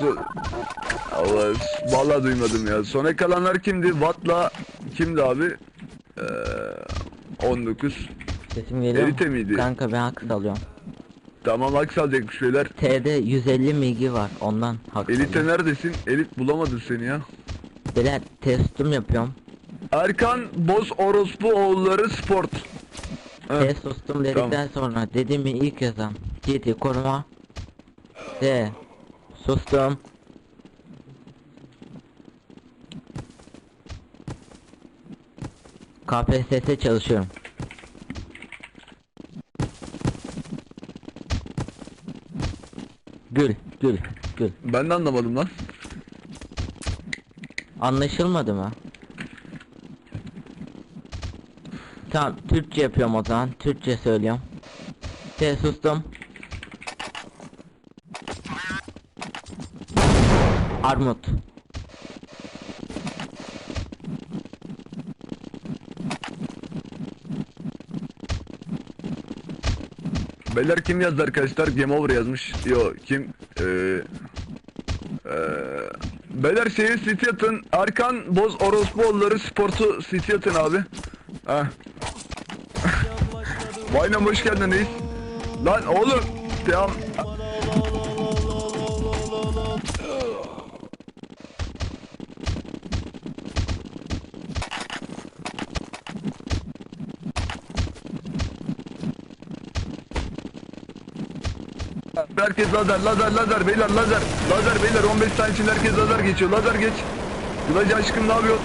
So- Allah, vallahi duymadım ya. Sona kalanlar kimdi? Watt'la kimdi abi? Ee, 19. Sesim geliyor Elite mu? miydi? Kanka ben hak alıyorum. Tamam hak alacakmış beyler. T'de 150 milgi var ondan hak Elite alıyorum. neredesin? Elit bulamadım seni ya. Beyler testum yapıyorum. Erkan Boz Orospu Oğulları Sport. Heh, T sustum dedikten sonra dediğimi ilk yazan GT koruma D sustum KPSS çalışıyorum. Gül, gül, gül. Ben de anlamadım lan. Anlaşılmadı mı? Tamam, Türkçe yapıyorum o zaman. Türkçe söylüyorum. T sustum. Armut. Beyler kim yazdı arkadaşlar? Game over yazmış. Yo kim? Ee, ee, beyler şeyi City atın. Erkan Boz Orospuoğulları Sport'u City atın abi. Heh. Bayram hoş geldin reis. Lan oğlum. Tamam. Herkes lazer, lazer, lazer, beyler lazer, lazer beyler 15 tane için herkes lazer geçiyor, lazer geç. Kılıcı aşkım ne yapıyor?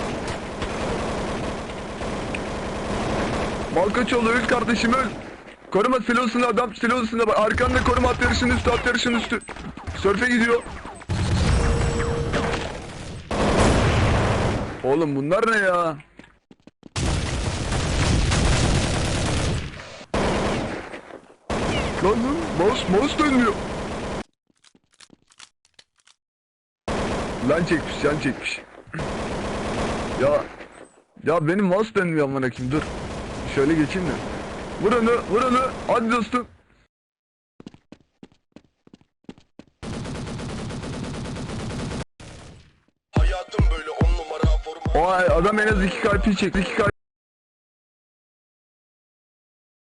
Malkaçoğlu öl kardeşim öl. Koruma silosunda adam silosunda bak arkanda koruma at yarışın üstü at yarışın üstü. Sörfe gidiyor. Oğlum bunlar ne ya? Lan lan mouse, mouse dönmüyor. Lan çekmiş, yan çekmiş. ya, ya benim mouse dönmüyor amına koyayım dur. Şöyle geçeyim de. Vur onu, vur onu. Hadi dostum. Hayatım böyle on numara forma O adam en az iki kalp çekti. iki kalp